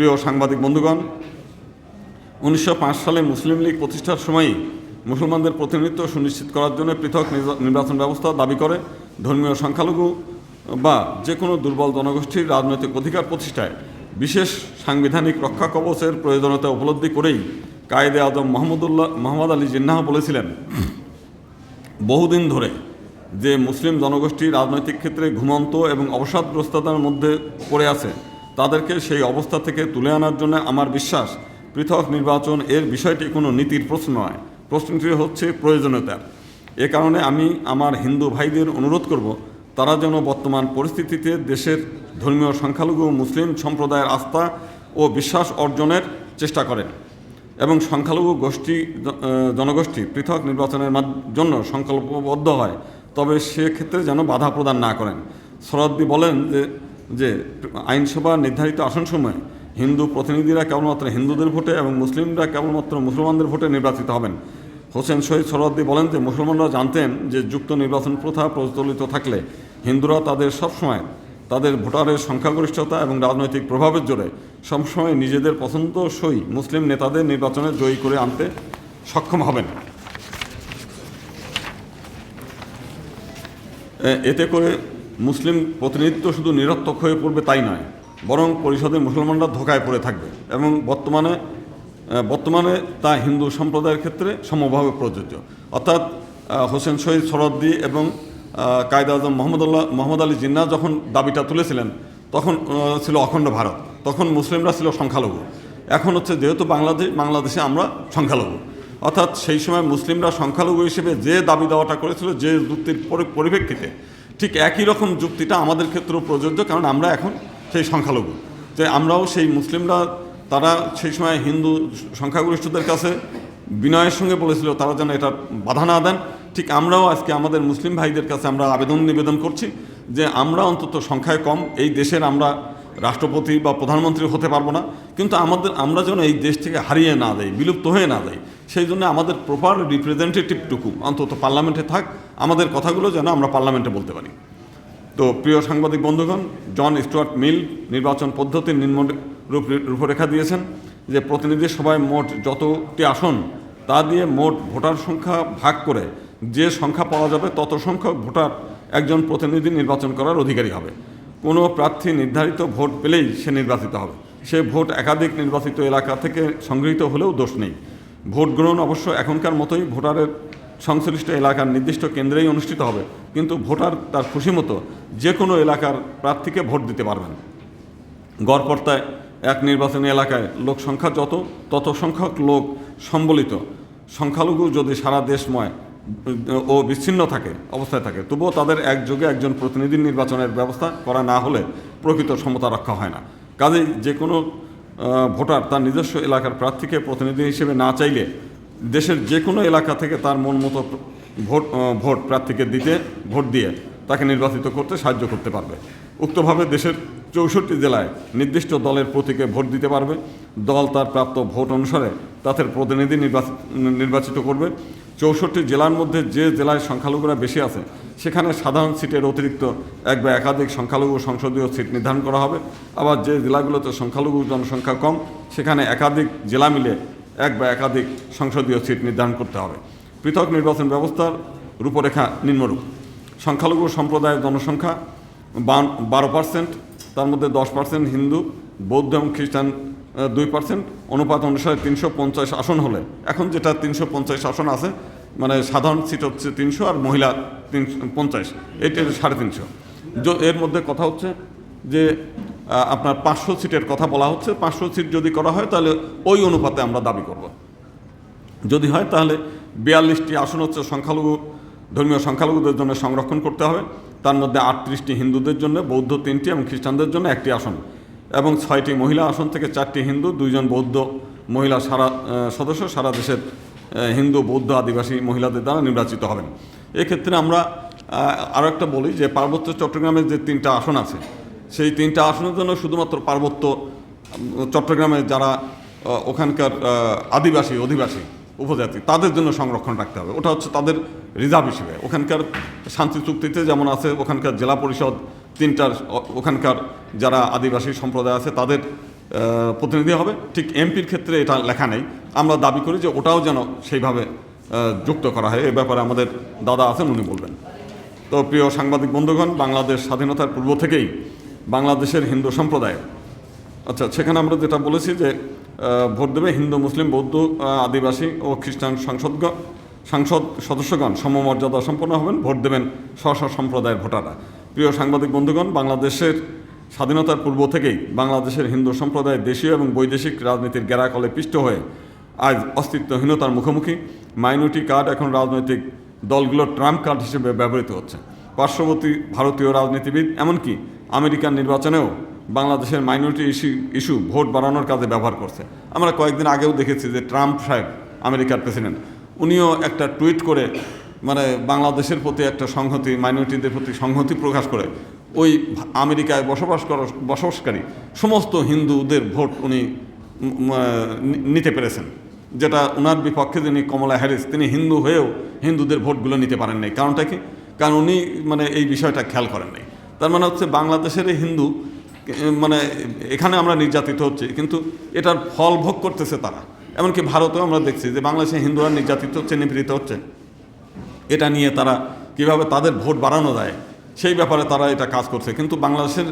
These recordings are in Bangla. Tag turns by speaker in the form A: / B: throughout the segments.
A: প্রিয় সাংবাদিক বন্ধুগণ, উনিশশো পাঁচ সালে মুসলিম লীগ প্রতিষ্ঠার সময়ই মুসলমানদের প্রতিনিধিত্ব সুনিশ্চিত করার জন্য পৃথক নির্বাচন ব্যবস্থা দাবি করে ধর্মীয় সংখ্যালঘু বা যে কোনো দুর্বল জনগোষ্ঠীর রাজনৈতিক অধিকার প্রতিষ্ঠায় বিশেষ সাংবিধানিক রক্ষা কবচের প্রয়োজনীয়তা উপলব্ধি করেই কায়েদে আজম মোহাম্মদুল্লাহ মোহাম্মদ আলী জিন্নাহ বলেছিলেন, বহুদিন ধরে যে মুসলিম জনগোষ্ঠী রাজনৈতিক ক্ষেত্রে ঘুমন্ত এবং অবসাদগ্রস্ততার মধ্যে পড়ে আছে তাদেরকে সেই অবস্থা থেকে তুলে আনার জন্য আমার বিশ্বাস, পৃথক নির্বাচন এর বিষয়টি কোনো নীতির প্রশ্ন নয়। প্রশ্নটি হচ্ছে প্রয়োজনীয়তার। এ কারণে আমি আমার হিন্দু ভাইদের অনুরোধ করব, তারা যেন বর্তমান পরিস্থিতিতে দেশের ধর্মীয় সংখ্যালঘু মুসলিম সম্প্রদায়ের আস্থা ও বিশ্বাস অর্জনের চেষ্টা করেন এবং সংখ্যালঘু গোষ্ঠী, জনগোষ্ঠী পৃথক নির্বাচনের জন্য সংকল্পবদ্ধ হয়। তবে সেক্ষেত্রে যেন বাধা প্রদান না করেন। শরদ্দি বলেন যে যে আইনসভা নির্ধারিত আসনসমূহে হিন্দু প্রতিনিধিরা কেবলমাত্র হিন্দুদের ভোটে এবং মুসলিমরা কেবলমাত্র মুসলমানদের ভোটে নির্বাচিত হবেন। হোসেন শহীদ সরদ্দি বলেন যে, মুসলমানরা জানতেন যে যুক্ত নির্বাচন প্রথা প্রচলিত থাকলে হিন্দুরা তাদের সবসময় তাদের ভোটারের সংখ্যাগরিষ্ঠতা এবং রাজনৈতিক প্রভাবের জোরে সবসময় নিজেদের পছন্দসই মুসলিম নেতাদের নির্বাচনে জয়ী করে আনতে সক্ষম হবেন। এতে করে মুসলিম প্রতিনিধিত্ব শুধু নিরর্থক হয়ে পড়বে তাই নয়, বরং পরিষদে মুসলমানরা ধোকায় পড়ে থাকবে এবং বর্তমানে বর্তমানে তা হিন্দু সম্প্রদায়ের ক্ষেত্রে সমভাবে প্রযোজ্য। অর্থাৎ হোসেন শহীদ সরদ্দি এবং কায়দা আজম মোহাম্মদুল্লাহ, মোহাম্মদ আলী জিন্না যখন দাবিটা তুলেছিলেন, তখন ছিল অখণ্ড ভারত, তখন মুসলিমরা ছিল সংখ্যালঘু। এখন হচ্ছে যেহেতু বাংলাদেশ বাংলাদেশে আমরা সংখ্যালঘু। অর্থাৎ সেই সময় মুসলিমরা সংখ্যালঘু হিসেবে যে দাবি দেওয়াটা করেছিল, যে যুক্তির পরি- পরিপ্রেক্ষিতে ঠিক একই রকম যুক্তিটা আমাদের ক্ষেত্রেও প্রযোজ্য, কারণ আমরা এখন সেই সংখ্যালঘু। যে আমরাও সেই মুসলিমরা, তারা সেই সময় হিন্দু সংখ্যাগরিষ্ঠদের কাছে বিনয়ের সঙ্গে বলেছিল, তারা যেন এটা বাধা না দেন। ঠিক আমরাও আজকে আমাদের মুসলিম ভাইদের কাছে আমরা আবেদন নিবেদন করছি যে আমরা অন্তত সংখ্যায় কম, এই দেশের আমরা রাষ্ট্রপতি বা প্রধানমন্ত্রী হতে পারব না, কিন্তু আমাদের, আমরা যেন এই দেশ থেকে হারিয়ে না দেয় বিলুপ্ত হয়ে না দেয় সেই জন্য আমাদের প্রপার রিপ্রেজেন্টেটিভটুকু অন্তত পার্লামেন্টে থাক, আমাদের কথাগুলো যেন আমরা পার্লামেন্টে বলতে পারি। তো প্রিয় সাংবাদিক বন্ধুগণ, জন স্টুয়ার্ট মিল নির্বাচন পদ্ধতির নিম্ন রূপ- রূপরেখা দিয়েছেন যে প্রতিনিধি সভায় মোট যতটি আসন, তা দিয়ে মোট ভোটার সংখ্যা ভাগ করে যে সংখ্যা পাওয়া যাবে, তত সংখ্যক ভোটার একজন প্রতিনিধি নির্বাচন করার অধিকারী হবে। কোনো প্রার্থী নির্ধারিত ভোট পেলেই সে নির্বাচিত হবে। সে ভোট একাধিক নির্বাচিত এলাকা থেকে সংগৃহীত হলেও দোষ নেই। ভোট গ্রহণ অবশ্য এখনকার মতোই ভোটারের সংশ্লিষ্ট এলাকার নির্দিষ্ট কেন্দ্রেই অনুষ্ঠিত হবে, কিন্তু ভোটার তার খুশি মতো যে কোনো এলাকার প্রার্থীকে ভোট দিতে পারবেন। গড়পড়তায় এক নির্বাচনী এলাকায় লোক সংখ্যা যত, তত সংখ্যক লোক সম্বলিত। সংখ্যালঘু যদি সারা দেশময় ও বিচ্ছিন্ন থাকে, অবস্থায় থাকে। তবুও তাদের একযোগে একজন প্রতিনিধি নির্বাচনের ব্যবস্থা করা না হলে প্রকৃত সমতা রক্ষা হয় না। কাজেই যে কোনো ভোটার তার নিজস্ব এলাকার প্রার্থীকে প্রতিনিধি হিসেবে না চাইলে দেশের যে কোনো এলাকা থেকে তার মন মতো ভোট ভোট প্রার্থীকে দিতে, ভোট দিয়ে তাকে নির্বাচিত করতে সাহায্য করতে পারবে। উক্তভাবে দেশের চৌষট্টি জেলায় নির্দিষ্ট দলের প্রতীকে ভোট দিতে পারবে। দল তার প্রাপ্ত ভোট অনুসারে তাদের প্রতিনিধি নির্বাচিত করবে। চৌষট্টি জেলার মধ্যে যে জেলায় সংখ্যালঘুরা বেশি আছে, সেখানে সাধারণ সিটের অতিরিক্ত এক বা একাধিক সংখ্যালঘু সংসদীয় সিট নির্ধারণ করা হবে। আবার যে জেলাগুলোতে সংখ্যালঘু জনসংখ্যা কম, সেখানে একাধিক জেলা মিলে এক বা একাধিক সংসদীয় সিট নির্ধারণ করতে হবে। পৃথক নির্বাচন ব্যবস্থার রূপরেখা নিম্নরূপ। সংখ্যালঘু সম্প্রদায়ের জনসংখ্যা বারো পার্সেন্ট, তার মধ্যে দশ পার্সেন্ট হিন্দু, বৌদ্ধ এবং খ্রিস্টান দুই পার্সেন্ট অনুপাত অনুসারে তিনশো পঞ্চাশ আসন হলে। এখন যেটা তিনশো পঞ্চাশ আসন আছে মানে সাধারণ সিট হচ্ছে তিনশো আর মহিলা তিনশো পঞ্চাশ এটি সাড়ে তিনশো। এর মধ্যে কথা হচ্ছে যে আপনার পাঁচশো সিটের কথা বলা হচ্ছে, পাঁচশো সিট যদি করা হয় তাহলে ওই অনুপাতে আমরা দাবি করব। যদি হয় তাহলে বিয়াল্লিশটি আসন হচ্ছে সংখ্যালঘু, ধর্মীয় সংখ্যালঘুদের জন্য সংরক্ষণ করতে হবে। তার মধ্যে আটত্রিশটি হিন্দুদের জন্য, বৌদ্ধ তিনটি এবং খ্রিস্টানদের জন্য একটি আসন। এবং ছয়টি মহিলা আসন থেকে চারটি হিন্দু, দুইজন বৌদ্ধ মহিলা সারা সদস্য সারা দেশের হিন্দু, বৌদ্ধ আদিবাসী মহিলাদের দ্বারা নির্বাচিত হবেন। এক্ষেত্রে আমরা আরও একটা বলি যে পার্বত্য চট্টগ্রামের যে তিনটা আসন আছে, সেই তিনটা আসনের জন্য শুধুমাত্র পার্বত্য চট্টগ্রামে যারা ওখানকার আদিবাসী, অধিবাসী, উপজাতি, তাদের জন্য সংরক্ষণ রাখতে হবে। ওটা হচ্ছে তাদের রিজার্ভ হিসেবে। ওখানকার শান্তি চুক্তিতে যেমন আছে, ওখানকার জেলা পরিষদ তিনটার ওখানকার যারা আদিবাসী সম্প্রদায় আছে, তাদের প্রতিনিধি হবে। ঠিক এমপির ক্ষেত্রে এটা লেখা নেই। আমরা দাবি করি যে ওটাও যেন সেইভাবে যুক্ত করা হয়। এ ব্যাপারে আমাদের দাদা আছেন, উনি বলবেন। তো প্রিয় সাংবাদিক বন্ধুগণ, বাংলাদেশ স্বাধীনতার পূর্ব থেকেই বাংলাদেশের হিন্দু সম্প্রদায় আচ্ছা সেখানে আমরা যেটা বলেছি যে ভোট দেবে হিন্দু, মুসলিম, বৌদ্ধ আদিবাসী ও খ্রিস্টান সাংসদগণ সাংসদ সদস্যগণ সমমর্যাদা সম্পন্ন হবেন। ভোট দেবেন স্ব সম্প্রদায়ের ভোটাররা। প্রিয় সাংবাদিক বন্ধুগণ, বাংলাদেশের স্বাধীনতার পূর্ব থেকেই বাংলাদেশের হিন্দু সম্প্রদায় দেশীয় এবং বৈদেশিক রাজনীতির গেরাকলে পিষ্ট হয়ে আজ অস্তিত্বহীনতার মুখোমুখি। মাইনরিটি কার্ড এখন রাজনৈতিক দলগুলোর ট্রাম্প কার্ড হিসেবে ব্যবহৃত হচ্ছে। পার্শ্ববর্তী ভারতীয় রাজনীতিবিদ, এমনকি আমেরিকান নির্বাচনেও বাংলাদেশের মাইনরিটি ইস্যু ইস্যু ভোট বাড়ানোর কাজে ব্যবহার করছে। আমরা কয়েকদিন আগেও দেখেছি যে ট্রাম্প সাহেব আমেরিকার প্রেসিডেন্ট। উনিও একটা টুইট করে মানে বাংলাদেশের প্রতি একটা সংহতি মাইনরিটিদের প্রতি সংহতি প্রকাশ করে, ওই আমেরিকায় বসবাস করা, বসবাসকারী সমস্ত হিন্দুদের ভোট উনি নিতে পেরেছেন। যেটা ওনার বিপক্ষে যিনি কমলা হ্যারিস, তিনি হিন্দু হয়েও হিন্দুদের ভোটগুলো নিতে পারেন নাই। কারণটা কি? কারণ উনি মানে এই বিষয়টা খেয়াল করেন নাই। তার মানে হচ্ছে বাংলাদেশের হিন্দু মানে এখানে আমরা নির্যাতিত হচ্ছি, কিন্তু এটার ফল ভোগ করতেছে তারা। এমনকি ভারতেও আমরা দেখছি যে বাংলাদেশে হিন্দুরা নির্যাতিত হচ্ছে নিপীড়িত হচ্ছে। এটা নিয়ে তারা কীভাবে তাদের ভোট বাড়ানো যায়, সেই ব্যাপারে তারা এটা কাজ করছে। কিন্তু বাংলাদেশের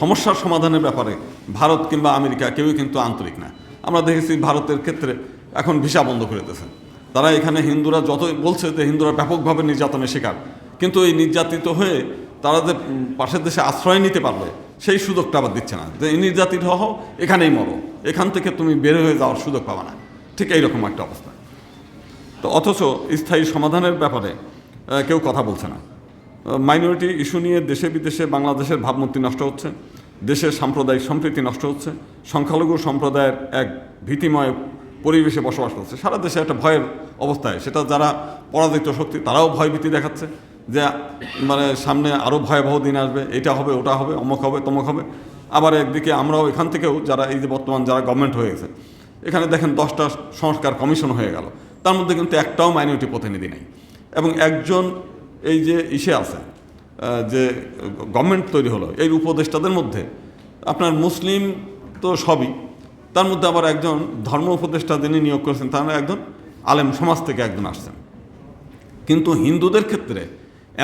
A: সমস্যার সমাধানের ব্যাপারে ভারত কিংবা আমেরিকা কেউই কিন্তু আন্তরিক না। আমরা দেখেছি ভারতের ক্ষেত্রে এখন ভিসা বন্ধ করে দিয়েছে। তারা এখানে হিন্দুরা যত বলছে যে হিন্দুরা ব্যাপকভাবে নির্যাতনের শিকার, কিন্তু এই নির্যাতিত হয়ে তারা যে পাশের দেশে আশ্রয় নিতে পারবে, সেই সুযোগটা আবার দিচ্ছে না। যে নির্যাতিত হও, এখানেই মরো, এখান থেকে তুমি বের হয়ে যাওয়ার সুযোগ পাবা না। ঠিক এইরকম একটা অবস্থা। তো অথচ স্থায়ী সমাধানের ব্যাপারে কেউ কথা বলছে না। মাইনরিটি ইস্যু নিয়ে দেশে বিদেশে বাংলাদেশের ভাবমূর্তি নষ্ট হচ্ছে, দেশের সাম্প্রদায়িক সম্প্রীতি নষ্ট হচ্ছে, সংখ্যালঘু সম্প্রদায়ের এক ভীতিময় পরিবেশে বসবাস করছে। সারা দেশে একটা ভয়ের অবস্থায়, সেটা যারা পরাজিত শক্তি, তারাও ভয়ভীতি দেখাচ্ছে যে মানে সামনে আরও ভয়াবহ দিন আসবে, এটা হবে, ওটা হবে, অমুক হবে, তমক হবে। আবার একদিকে আমরাও এখান থেকেও, যারা এই যে বর্তমান যারা গভর্নমেন্ট হয়ে গেছে, এখানে দেখেন দশটা সংস্কার কমিশন হয়ে গেল। তার মধ্যে কিন্তু একটাও মাইনরিটি প্রতিনিধি নেই। এবং একজন এই যে ইসে আছে যে গভর্নমেন্ট তৈরি হলো এই উপদেষ্টাদের মধ্যে আপনার মুসলিম তো সবই, তার মধ্যে আবার একজন ধর্ম উপদেষ্টা যিনি নিয়োগ করেছেন, তারা একজন আলেম সমাজ থেকে একজন আসছেন। কিন্তু হিন্দুদের ক্ষেত্রে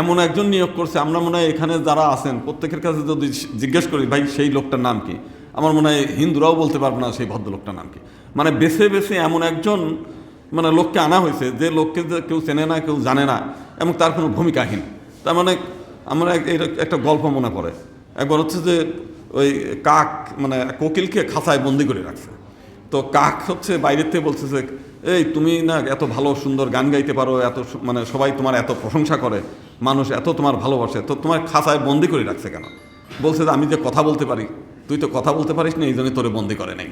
A: এমন একজন নিয়োগ করছে, আমরা মনে হয় এখানে যারা আছেন, প্রত্যেকের কাছে যদি জিজ্ঞেস করি, ভাই, সেই লোকটার নাম কি? আমার মনে হয় হিন্দুরাও বলতে পারবে না, সেই ভদ্রলোকটার নাম কি? মানে বেছে বেছে এমন একজন মানে লোককে আনা হয়েছে, যে লোককে কেউ চেনে না, কেউ জানে না, এবং তার কোনো ভূমিকাহীন তার মানে আমার একটা গল্প মনে পড়ে। একবার হচ্ছে যে ওই কাক মানে কোকিলকে খাঁচায় বন্দি করে রাখছে। তো কাক হচ্ছে বাইরের থেকে বলছে যে, এই তুমি না এত ভালো, সুন্দর গান গাইতে পারো, এত মানে সবাই তোমার এত প্রশংসা করে, মানুষ এত তোমার ভালোবাসে, তো তোমার খাঁচায় বন্দি করে রাখছে কেন? বলছে যে, আমি যে কথা বলতে পারি, তুই তো কথা বলতে পারিস না, এই জন্য তোরে বন্দি করে নাই।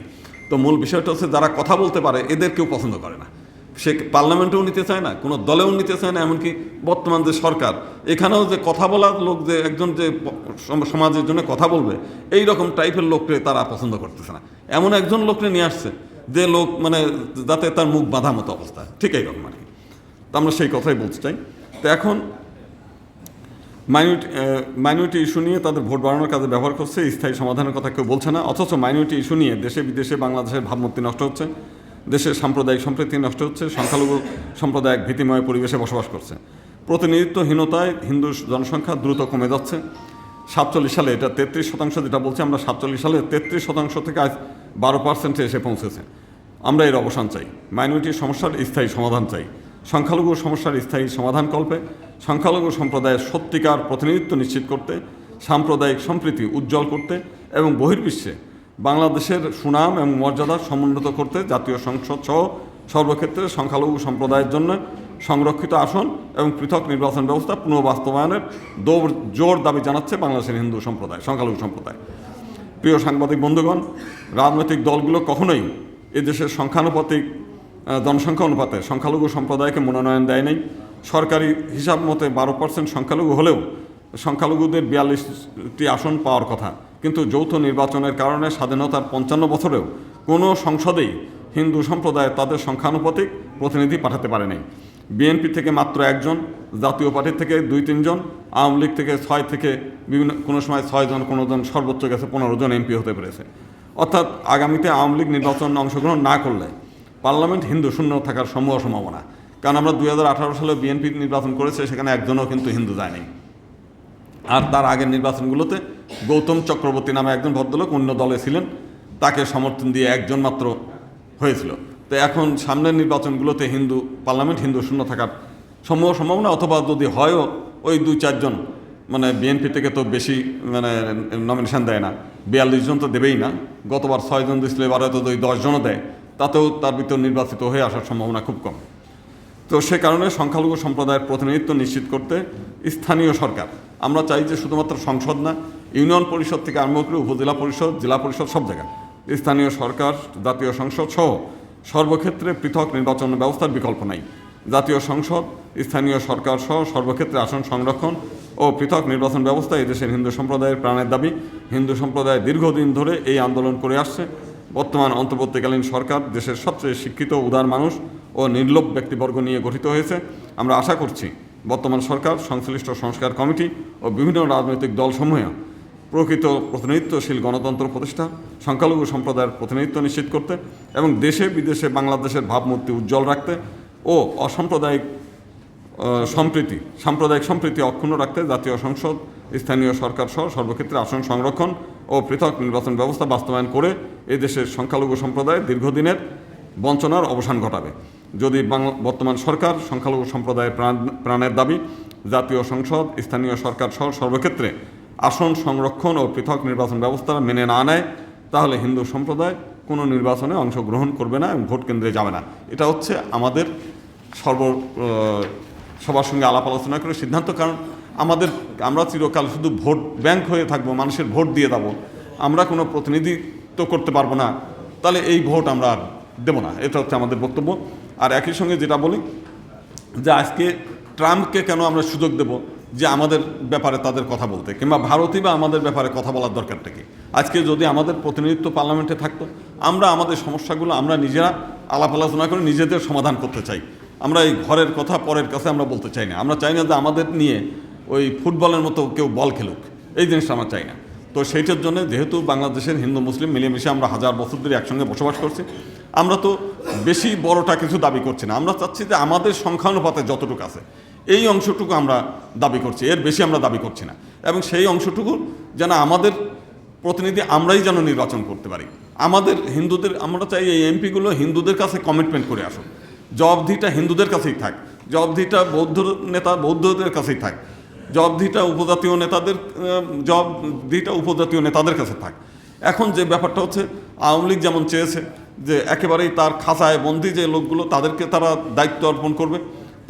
A: তো মূল বিষয়টা হচ্ছে, যারা কথা বলতে পারে, এদের কেউ পছন্দ করে না। সে পার্লামেন্টেও নিতে চায় না, কোনো দলেও নিতে চায় না, এমনকি বর্তমান যে সরকার, এখানেও যে কথা বলার লোক যে একজন যে সমাজের জন্য কথা বলবে, এই রকম টাইপের লোককে তারা পছন্দ করতেছে না। এমন একজন লোককে নিয়ে আসছে, যে লোক মানে যাতে তার মুখ বাঁধা মতো অবস্থা, ঠিক এইরকম আর কি। তো আমরা সেই কথাই বলতে চাই। তো এখন মাইনরিটি মাইনরিটি ইস্যু নিয়ে তাদের ভোট বাড়ানোর কাজে ব্যবহার করছে, স্থায়ী সমাধানের কথা কেউ বলছে না, অথচ মাইনরিটি ইস্যু নিয়ে দেশে বিদেশে বাংলাদেশের ভাবমূর্তি নষ্ট হচ্ছে। দেশের সাম্প্রদায়িক সম্প্রীতি নষ্ট হচ্ছে, সংখ্যালঘু সম্প্রদায় এক ভীতিময় পরিবেশে বসবাস করছে। প্রতিনিধিত্বহীনতায় হিন্দু জনসংখ্যা দ্রুত কমে যাচ্ছে। সাতচল্লিশ সালে এটা তেত্রিশ শতাংশ যেটা বলছি, আমরা সাতচল্লিশ সালে তেত্রিশ শতাংশ থেকে আজ বারো পার্সেন্টে এসে পৌঁছেছে। আমরা এর অবসান চাই। মাইনরিটির সমস্যার স্থায়ী সমাধান চাই। সংখ্যালঘু সমস্যার স্থায়ী সমাধান কল্পে সংখ্যালঘু সম্প্রদায়ের সত্যিকার প্রতিনিধিত্ব নিশ্চিত করতে, সাম্প্রদায়িক সম্প্রীতি উজ্জ্বল করতে এবং বহির্বিশ্বে বাংলাদেশের সুনাম এবং মর্যাদা সমুন্নত করতে জাতীয় সংসদ সহ সর্বক্ষেত্রে সংখ্যালঘু সম্প্রদায়ের জন্য সংরক্ষিত আসন এবং পৃথক নির্বাচন ব্যবস্থা পুনঃবাস্তবায়নের দৌড়, জোর দাবি জানাচ্ছে বাংলাদেশের হিন্দু সম্প্রদায়, সংখ্যালঘু সম্প্রদায়। প্রিয় সাংবাদিক বন্ধুগণ, রাজনৈতিক দলগুলো কখনোই এদেশের সংখ্যানুপাতিক জনসংখ্যা অনুপাতে সংখ্যালঘু সম্প্রদায়কে মনোনয়ন দেয় নাই। সরকারি হিসাব মতে বারো পার্সেন্ট সংখ্যালঘু হলেও সংখ্যালঘুদের বিয়াল্লিশটি আসন পাওয়ার কথা। কিন্তু যৌথ নির্বাচনের কারণে স্বাধীনতার পঞ্চান্ন বছরেও কোনো সংসদেই হিন্দু সম্প্রদায় তাদের সংখ্যানুপাতিক প্রতিনিধি পাঠাতে পারেনি। বিএনপি থেকে মাত্র একজন, জাতীয় পার্টি থেকে দুই তিনজন, আওয়ামী লীগ থেকে ছয় থেকে বিভিন্ন, কোনো সময় ছয়জন কোনো জন সর্বোচ্চ গেছে পনেরো জন এমপি হতে পেরেছে। অর্থাৎ আগামীতে আওয়ামী লীগ নির্বাচন অংশগ্রহণ না করলে পার্লামেন্ট হিন্দু শূন্য থাকার সমূহ সম্ভাবনা। কারণ আমরা দুই হাজার আঠারো সালে বিএনপি নির্বাচন করেছে, সেখানে একজনও কিন্তু হিন্দু যায়নি। আর তার আগের নির্বাচনগুলোতে গৌতম চক্রবর্তী নামে একজন ভদ্রলোক অন্য দলে ছিলেন। তাকে সমর্থন দিয়ে একজন মাত্র হয়েছিল। তো এখন সামনের নির্বাচনগুলোতে হিন্দু পার্লামেন্ট, হিন্দু শূন্য থাকার সম্ভব সম্ভাবনা অথবা যদি হয়ও ওই দুই, চারজন মানে বিএনপি থেকে তো বেশি মানে নমিনেশন দেয় না। বিয়াল্লিশ জন তো দেবেই না। গতবার ছয়জন দিয়েছিল এবার হয়তো ওই দশজনও দেয়, তাতেও তার ভিতর নির্বাচিত হয়ে আসার সম্ভাবনা খুব কম। তো সে কারণে সংখ্যালঘু সম্প্রদায়ের প্রতিনিধিত্ব নিশ্চিত করতে স্থানীয় সরকার আমরা চাই যে শুধুমাত্র সংসদ না, ইউনিয়ন পরিষদ থেকে আরম্ভ করে উপজেলা পরিষদ, জেলা পরিষদ সব জায়গায়। স্থানীয় সরকার, জাতীয় সংসদ সহ সর্বক্ষেত্রে পৃথক নির্বাচন ব্যবস্থার বিকল্প নাই। জাতীয় সংসদ, স্থানীয় সরকার সহ সর্বক্ষেত্রে আসন সংরক্ষণ ও পৃথক নির্বাচন ব্যবস্থা এদেশের হিন্দু সম্প্রদায়ের প্রাণের দাবি। হিন্দু সম্প্রদায় দীর্ঘদিন ধরে এই আন্দোলন করে আসছে। বর্তমান অন্তর্বর্তীকালীন সরকার দেশের সবচেয়ে শিক্ষিত, উদার মানুষ ও নির্লোভ ব্যক্তিবর্গ নিয়ে গঠিত হয়েছে। আমরা আশা করছি বর্তমান সরকার, সংশ্লিষ্ট সংস্কার কমিটি ও বিভিন্ন রাজনৈতিক দলসমূহে প্রকৃত প্রতিনিধিত্বশীল গণতন্ত্র প্রতিষ্ঠা, সংখ্যালঘু সম্প্রদায়ের প্রতিনিধিত্ব নিশ্চিত করতে এবং দেশে বিদেশে বাংলাদেশের ভাবমূর্তি উজ্জ্বল রাখতে ও অসাম্প্রদায়িক সম্প্রীতি, সাম্প্রদায়িক সম্প্রীতি অক্ষুণ্ণ রাখতে জাতীয় সংসদ, স্থানীয় সরকার সহ সর্বক্ষেত্রে আসন সংরক্ষণ ও পৃথক নির্বাচন ব্যবস্থা বাস্তবায়ন করে এদেশের সংখ্যালঘু সম্প্রদায় দীর্ঘদিনের বঞ্চনার অবসান ঘটাবে। যদি বর্তমান সরকার সংখ্যালঘু সম্প্রদায়ের প্রাণ, প্রাণের দাবি, জাতীয় সংসদ, স্থানীয় সরকার সহ সর্বক্ষেত্রে আসন সংরক্ষণ ও পৃথক নির্বাচন ব্যবস্থা মেনে না নেয়, তাহলে হিন্দু সম্প্রদায় কোনো নির্বাচনে অংশগ্রহণ করবে না এবং ভোট কেন্দ্রে যাবে না। এটা হচ্ছে আমাদের সর্ব সবার সঙ্গে আলাপ আলোচনা করে সিদ্ধান্ত। কারণ আমাদের, আমরা চিরকাল শুধু ভোট ব্যাংক হয়ে থাকব, মানুষের ভোট দিয়ে দেবো আমরা কোনো প্রতিনিধিত্ব করতে পারব না। তাহলে এই ভোট আমরা আর দেবো না। এটা হচ্ছে আমাদের বক্তব্য। আর একই সঙ্গে যেটা বলি, যে আজকে ট্রাম্পকে কেন আমরা সুযোগ দেব যে আমাদের ব্যাপারে তাদের কথা বলতে, কিংবা ভারতই বা আমাদের ব্যাপারে কথা বলার দরকারটা কি? আজকে যদি আমাদের প্রতিনিধিত্ব পার্লামেন্টে থাকতো, আমরা আমাদের সমস্যাগুলো আমরা নিজেরা আলাপ আলোচনা করে নিজেদের সমাধান করতে চাই। আমরা এই ঘরের কথা পরের কাছে আমরা বলতে চাই না। আমরা চাই না যে আমাদের নিয়ে ওই ফুটবলের মতো কেউ বল খেলুক। এই জিনিসটা আমরা চাই না। তো সেইটার জন্য যেহেতু বাংলাদেশের হিন্দু, মুসলিম মিলেমিশে আমরা হাজার বছর ধরে একসঙ্গে বসবাস করছি, আমরা তো বেশি বড়টা কিছু দাবি করছি না। আমরা চাচ্ছি যে আমাদের সংখ্যানুপাতে যতটুকু আছে, এই অংশটুকু আমরা দাবি করছি, এর বেশি আমরা দাবি করছি না। এবং সেই অংশটুকু যেন আমাদের প্রতিনিধি আমরাই যেন নির্বাচন করতে পারি। আমাদের হিন্দুদের, আমরা চাই এই এমপিগুলো হিন্দুদের কাছে কমিটমেন্ট করে আসুন জবাবদিহিটা হিন্দুদের কাছেই থাক, জবাবদিহিটা বৌদ্ধ নেতা বৌদ্ধদের কাছেই থাক। জবাবদিহিটা উপজাতীয় নেতাদের জবাবদিহিটা উপজাতীয় নেতাদের কাছে থাক। এখন যে ব্যাপারটা হচ্ছে, আওয়ামী লীগ যেমন চেয়েছে যে একেবারেই তার খাঁচায় বন্দি যে লোকগুলো, তাদেরকে তারা দায়িত্ব অর্পণ করবে,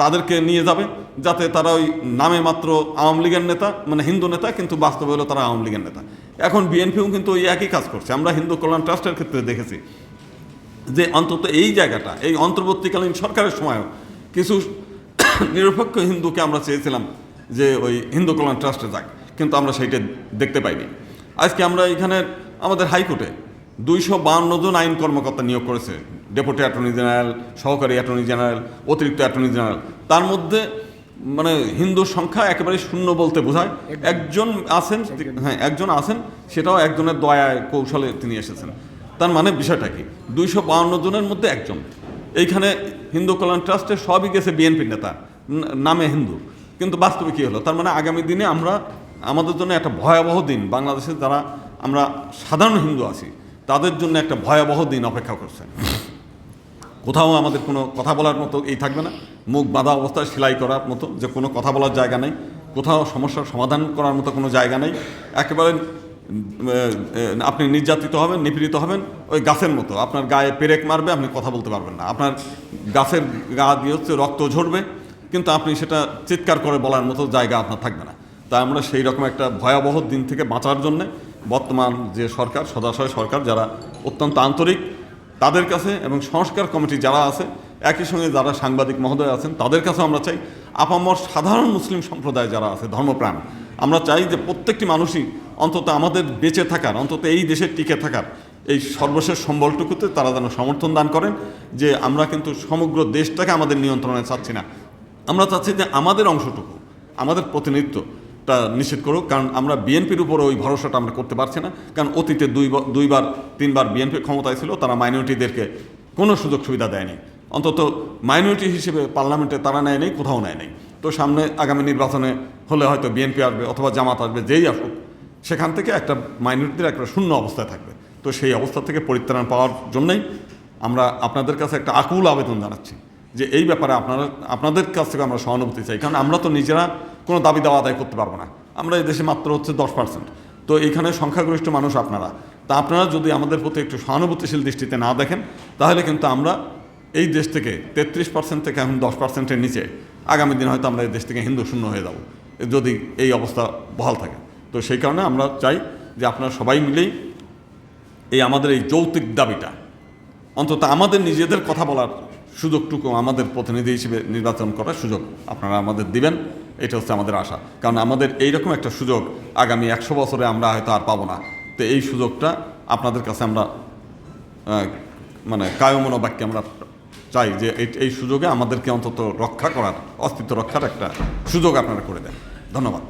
A: তাদেরকে নিয়ে যাবে, যাতে তারা ওই নামে মাত্র আওয়ামী লীগের নেতা মানে হিন্দু নেতা, কিন্তু বাস্তবে হলো তারা আওয়ামী লীগের নেতা। এখন বিএনপিও কিন্তু ওই একই কাজ করছে। আমরা হিন্দু কল্যাণ ট্রাস্টের ক্ষেত্রে দেখেছি যে অন্তত এই জায়গাটা, এই অন্তর্বর্তীকালীন সরকারের সময়ও কিছু নিরপেক্ষ হিন্দুকে আমরা চেয়েছিলাম যে ওই হিন্দু কল্যাণ ট্রাস্টে যাক কিন্তু আমরা সেইটা দেখতে পাইনি। আজকে আমরা এখানে আমাদের হাইকোর্টে দুইশো বাউন্ন জন আইন কর্মকর্তা নিয়োগ করেছে ডেপুটি অ্যাটর্নি জেনারেল সহকারী অ্যাটর্নি জেনারেল অতিরিক্ত অ্যাটর্নি জেনারেল। তার মধ্যে মানে হিন্দুর সংখ্যা একেবারে শূন্য বলতে বোঝায়। একজন আছেন হ্যাঁ একজন আছেন সেটাও একজনের দয়ায় কৌশলে তিনি এসেছেন। তার মানে বিষয়টা কি? দুইশো বাউন্ন জনের মধ্যে একজন। এইখানে হিন্দু কল্যাণ ট্রাস্টে সবই গেছে বিএনপির নেতা নামে হিন্দু। কিন্তু বাস্তবে কী হলো? তার মানে আগামী দিনে আমরা, আমাদের জন্য একটা ভয়াবহ দিন। বাংলাদেশে যারা আমরা সাধারণ হিন্দু আছি, তাদের জন্য একটা ভয়াবহ দিন অপেক্ষা করছে। কোথাও আমাদের কোনো কথা বলার মতো এই থাকবে না। মুখ বাঁধা অবস্থায় সেলাই করার মতো যে কোনো কথা বলার জায়গা নেই। কোথাও সমস্যার সমাধান করার মতো কোনো জায়গা নেই। একেবারে আপনি নির্যাতিত হবেন, নিপীড়িত হবেন, ওই গাছের মতো। আপনার গায়ে পেরেক মারবে, আপনি কথা বলতে পারবেন না। আপনার গাছের গা দিয়ে হচ্ছে রক্ত ঝরবে। কিন্তু আপনি সেটা চিৎকার করে বলার মতো জায়গা আপনার থাকবে না। তাই আমরা সেই রকম একটা ভয়াবহ দিন থেকে বাঁচার জন্যে বর্তমান যে সরকার, সদাশয় সরকার, যারা অত্যন্ত আন্তরিক, তাদের কাছে এবং সংস্কার কমিটি যারা আছে, একই সঙ্গে যারা সাংবাদিক মহোদয় আছেন, তাদের কাছেও আমরা চাই আপামর সাধারণ মুসলিম সম্প্রদায় যারা আছে, ধর্মপ্রাণ, আমরা চাই যে প্রত্যেকটি মানুষই অন্তত আমাদের বেঁচে থাকার, অন্তত এই দেশে টিকে থাকার, এই সর্বশেষ সম্বলটুকুতে তারা যেন সমর্থন দান করেন, যে আমরা কিন্তু সমগ্র দেশটাকে আমাদের নিয়ন্ত্রণে চাচ্ছি না। আমরা চাচ্ছি যে আমাদের অংশটুকু, আমাদের প্রতিনিধিত্ব টা নিশ্চিত করুক, কারণ আমরা বিএনপির উপরে ওই ভরসাটা আমরা করতে পারছি না। কারণ অতীতে দুই দুইবার, তিনবার বিএনপি ক্ষমতায় ছিল, তারা মাইনরিটিদেরকে কোনো সুযোগ সুবিধা দেয়নি। অন্তত মাইনরিটি হিসেবে পার্লামেন্টে তারা নেয় নেই কোথাও নেয় নেই তো সামনে আগামী নির্বাচনে হলে হয়তো বিএনপি আসবে অথবা জামাত আসবে, যেই আসুক, সেখান থেকে একটা মাইনরিটির একটা শূন্য অবস্থায় থাকবে। তো সেই অবস্থা থেকে পরিত্রাণ পাওয়ার জন্যই আমরা আপনাদের কাছে একটা আকুল আবেদন জানাচ্ছি। যে এই ব্যাপারে আপনারা, আপনাদের কাছ থেকে আমরা সহানুভূতি চাই। কারণ আমরা তো নিজেরা কোনো দাবি দাওয়া আদায় করতে পারব না। আমরা এই দেশে মাত্র হচ্ছে দশ পার্সেন্ট তো এখানে সংখ্যাগরিষ্ঠ মানুষ আপনারা। তা আপনারা যদি আমাদের প্রতি একটু সহানুভূতিশীল দৃষ্টিতে না দেখেন, তাহলে কিন্তু আমরা এই দেশ থেকে তেত্রিশ পার্সেন্ট থেকে এখন দশ পার্সেন্টের নিচে। আগামী দিন হয়তো আমরা এই দেশ থেকে হিন্দু শূন্য হয়ে যাব, যদি এই অবস্থা বহাল থাকে। তো সেই কারণে আমরা চাই যে আপনারা সবাই মিলেই এই আমাদের এই যৌক্তিক দাবিটা, অন্তত আমাদের নিজেদের কথা বলার সুযোগটুকু আমাদের প্রতিনিধি হিসেবে নির্বাচন করার সুযোগ আপনারা আমাদের দিবেন, এটা হচ্ছে আমাদের আশা। কারণ আমাদের এইরকম একটা সুযোগ আগামী একশো বছরে আমরা হয়তো আর পাবো না। তো এই সুযোগটা আপনাদের কাছে আমরা মানে কায়মনো বাক্যে আমরা চাই যে এই সুযোগে আমাদেরকে অন্তত রক্ষা করার, অস্তিত্ব রক্ষার একটা সুযোগ আপনারা করে দেন। ধন্যবাদ।